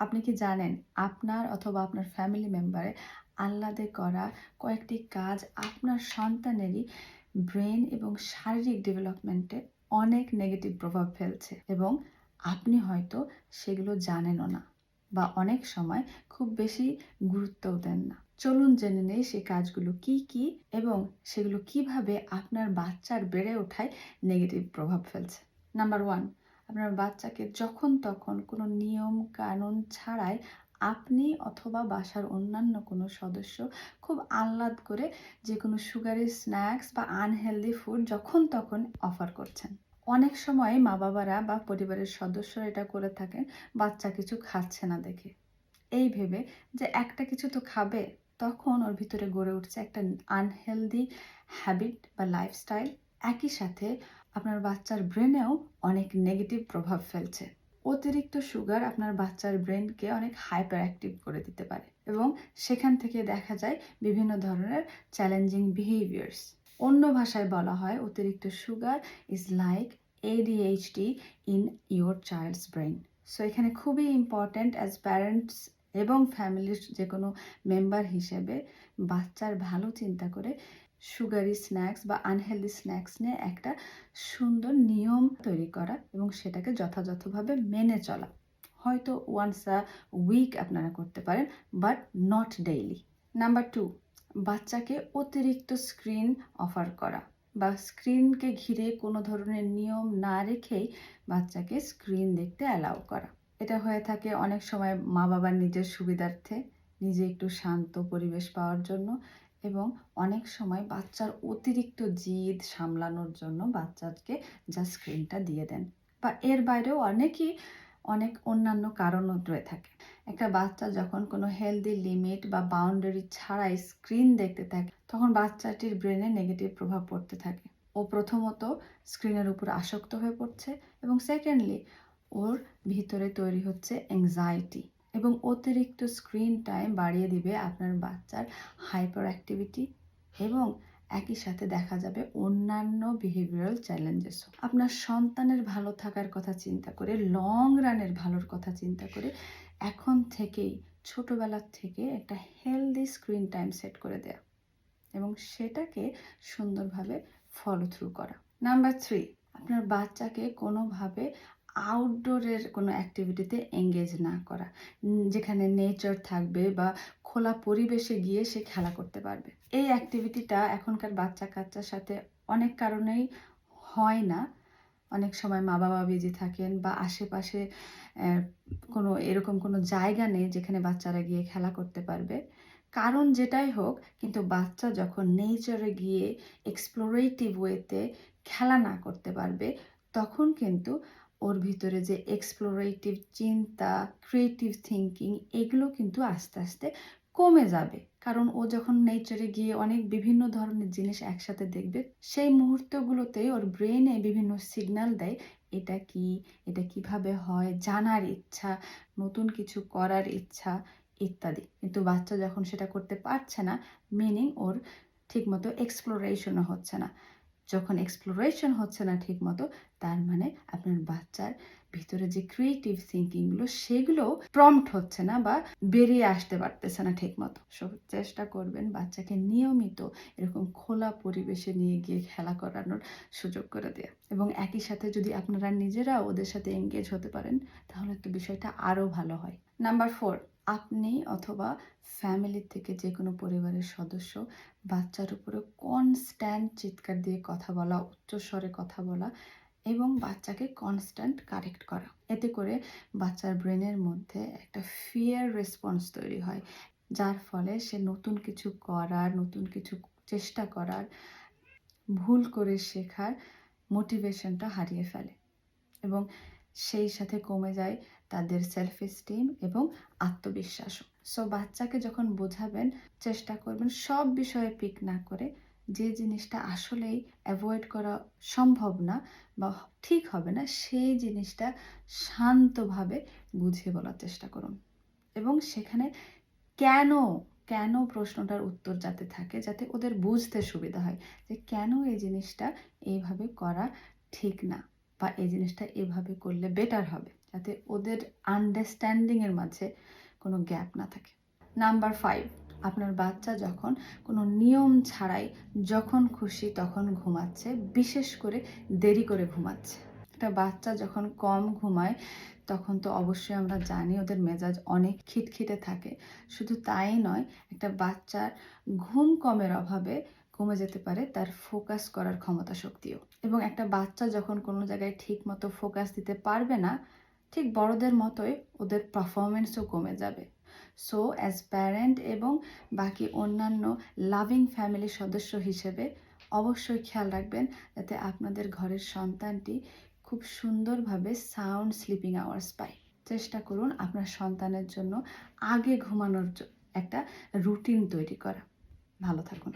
আপনি কি জানেন আপনার অথবা আপনার ফ্যামিলি মেম্বারের আহ্লাদে করা কয়েকটি কাজ আপনার সন্তানেরই ব্রেন এবং শারীরিক ডেভেলপমেন্টে অনেক নেগেটিভ প্রভাব ফেলছে এবং আপনি হয়তো সেগুলো জানেনও না বা অনেক সময় খুব বেশি গুরুত্বও দেন না। চলুন জেনে নেই সে কাজগুলো কি কি এবং সেগুলো কীভাবে আপনার বাচ্চার বেড়ে ওঠায় নেগেটিভ প্রভাব ফেলছে। নাম্বার ওয়ান আপনার বাচ্চাকে যখন তখন কোনো নিয়ম কানুন ছাড়াই আপনি অথবা বাসার অন্যান্য কোনো সদস্য খুব আহ্লাদ করে যে কোনো সুগারি স্ন্যাক্স বা আনহেলদি ফুড যখন তখন অফার করছেন। অনেক সময় মা বাবারা বা পরিবারের সদস্য এটা করে থাকেন, বাচ্চা কিছু খাচ্ছে না দেখে। এই ভেবে যে একটা কিছু তো খাবে, তখন ওর ভিতরে গড়ে উঠছে একটা আনহেলদি হ্যাবিট বা লাইফস্টাইল। একই সাথে আপনার বাচ্চার ব্রেনেও অনেক নেগেটিভ প্রভাব ফেলছে। অতিরিক্ত সুগার আপনার বাচ্চার ব্রেনকে অনেক হাইপার অ্যাক্টিভ করে দিতে পারে এবং সেখান থেকে দেখা যায় বিভিন্ন ধরনের চ্যালেঞ্জিং বিহেভিয়ার্স অন্য ভাষায় বলা হয়, অতিরিক্ত sugar is like ADHD in your child's brain so এখানে খুবই ইম্পর্ট্যান্ট অ্যাজ প্যারেন্টস এবং ফ্যামিলির যে কোনো মেম্বার হিসেবে বাচ্চার ভালো চিন্তা করে সুগারি স্ন্যাক্স বা আনহেলদি স্ন্যাক্স নিয়ে একটা সুন্দর নিয়ম তৈরি করা এবং সেটাকে যথাযথভাবে মেনে চলা। হয়তো ওয়ান্স আ উইক আপনারা করতে পারেন but not daily number two বাচ্চাকে অতিরিক্ত স্ক্রিন অফার করা বা স্ক্রিনকে ঘিরে কোনো ধরনের নিয়ম না রেখেই বাচ্চাকে স্ক্রিন দেখতে অ্যালাউ করা। এটা হয়ে থাকে অনেক সময় মা বাবার নিজের সুবিধার্থে, নিজে একটু শান্ত পরিবেশ পাওয়ার জন্য এবং অনেক সময় বাচ্চার অতিরিক্ত জিদ সামলানোর জন্য বাচ্চাকে যা স্ক্রিনটা দিয়ে দেন। বা এর বাইরেও অনেকই, অনেক অন্যান্য কারণও রয়ে থাকে। একটা বাচ্চা যখন কোনো হেলদি লিমিট বা বাউন্ডারি ছাড়াই স্ক্রিন দেখতে থাকে, তখন বাচ্চাটির ব্রেনে নেগেটিভ প্রভাব পড়তে থাকে। ও প্রথমত স্ক্রিনের উপর আসক্ত হয়ে পড়ছে এবং সেকেন্ডলি ওর ভিতরে তৈরি হচ্ছে অ্যাংজাইটি এবং অতিরিক্ত স্ক্রিন টাইম বাড়িয়ে দিবে আপনার বাচ্চার হাইপার অ্যাক্টিভিটি এবং একই সাথে দেখা যাবে অন্যান্য বিহেভিয়ারাল চ্যালেঞ্জেসও আপনার সন্তানের ভালো থাকার কথা চিন্তা করে লং রানের ভালোর কথা চিন্তা করে এখন থেকেই ছোটোবেলার থেকে একটা হেলদি স্ক্রিন টাইম সেট করে দেয়া এবং সেটাকে সুন্দরভাবে ফলো থ্রু করা। নাম্বার থ্রি আপনার বাচ্চাকে কোনোভাবে আউটডোরের কোনো অ্যাক্টিভিটিতে এঙ্গেজ না করা। যেখানে নেচার থাকবে বা খোলা পরিবেশে গিয়ে সে খেলা করতে পারবে। এই অ্যাক্টিভিটিটা এখনকার বাচ্চা কাচ্চার সাথে অনেক কারণেই হয় না। অনেক সময় মা বাবা বিজি থাকেন বা আশেপাশে কোনো, এরকম কোনো জায়গা নেই যেখানে বাচ্চারা গিয়ে খেলা করতে পারবে। কারণ যেটাই হোক, কিন্তু বাচ্চা যখন নেচারে গিয়ে এক্সপ্লোরেটিভ ওয়েতে খেলা না করতে পারবে, তখন কিন্তু ওর ভিতরে যে এক্সপ্লোরেটিভ চিন্তা ক্রিয়েটিভ থিঙ্কিং এগুলো কিন্তু আস্তে আস্তে কমে যাবে। কারণ ও যখন নেচারে গিয়ে অনেক বিভিন্ন ধরনের জিনিস একসাথে দেখবে, সেই মুহূর্তগুলোতে ওর ব্রেনে বিভিন্ন সিগন্যাল দেয়, এটা কি? এটা কীভাবে হয়? জানার ইচ্ছা, নতুন কিছু করার ইচ্ছা, ইত্যাদি। কিন্তু বাচ্চা যখন সেটা করতে পারছে না মিনিং ওর ঠিকমতো এক্সপ্লোরেশনও হচ্ছে না। যখন এক্সপ্লোরেশন হচ্ছে না ঠিক মতো তার মানে আপনার বাচ্চার ভিতরে যে ক্রিয়েটিভ থিঙ্কিংগুলো সেগুলো প্রম্পট হচ্ছে না বা বেরিয়ে আসতে পারতেছে না ঠিক মতো সব চেষ্টা করবেন বাচ্চাকে নিয়মিত এরকম খোলা পরিবেশে নিয়ে গিয়ে খেলা করানোর সুযোগ করে দেয়া। এবং একই সাথে যদি আপনারা নিজেরা ওদের সাথে এঙ্গেজ হতে পারেন, তাহলে তো বিষয়টা আরও ভালো হয়। নাম্বার ফোর আপনি অথবা ফ্যামিলির থেকে যে কোনো পরিবারের সদস্য, বাচ্চার উপরে কনস্ট্যান্ট চিৎকার দিয়ে কথা বলা, উচ্চস্বরে কথা বলা এবং বাচ্চাকে কনস্ট্যান্ট কারেক্ট করা। এতে করে বাচ্চার ব্রেনের মধ্যে একটা ফিয়ার রেসপন্স তৈরি হয়, যার ফলে সে নতুন কিছু করার, নতুন কিছু চেষ্টা করার, ভুল করে শেখার মোটিভেশনটা হারিয়ে ফেলে। এবং সেই সাথে কমে যায় তাদের সেলফ এস্টিম এবং আত্মবিশ্বাসও সো বাচ্চাকে যখন বোঝাবেন, চেষ্টা করবেন সব বিষয়ে পিক না করে যে জিনিসটা আসলেই অ্যাভয়েড করা সম্ভব না বা ঠিক হবে না, সেই জিনিসটা শান্তভাবে বুঝিয়ে বলার চেষ্টা করুন। এবং সেখানে কেন কেন প্রশ্নটার উত্তর যাতে থাকে, যাতে ওদের বুঝতে সুবিধা হয় যে কেন এই জিনিসটা এইভাবে করা ঠিক না। বা এই জিনিসটা এভাবে করলে বেটার হবে, যাতে ওদের আন্ডারস্ট্যান্ডিংয়ের মাঝে কোনো গ্যাপ না থাকে। নাম্বার ফাইভ আপনার বাচ্চা যখন কোনো নিয়ম ছাড়াই যখন খুশি তখন ঘুমাচ্ছে, বিশেষ করে দেরি করে ঘুমাচ্ছে। একটা বাচ্চা যখন কম ঘুমায়, তখন তো অবশ্যই আমরা জানি ওদের মেজাজ অনেক খিটখিটে থাকে। শুধু তাই নয়, একটা বাচ্চার ঘুম কমের অভাবে কমে যেতে পারে, তার ফোকাস করার ক্ষমতা শক্তিও। এবং একটা বাচ্চা যখন কোনো জায়গায় ঠিক মতো ফোকাস দিতে পারবে না, ঠিক বড়দের মতোই ওদের পারফরমেন্সও কমে যাবে। সো অ্যাজ প্যারেন্ট এবং বাকি অন্যান্য লাভিং ফ্যামিলির সদস্য হিসেবে অবশ্যই খেয়াল রাখবেন যাতে আপনাদের ঘরের সন্তানটি খুব সুন্দরভাবে সাউন্ড স্লিপিং আওয়ার্স পায়। চেষ্টা করুন আপনার সন্তানের জন্য আগে ঘুমানোর একটা রুটিন তৈরি করা। ভালো থাকুন।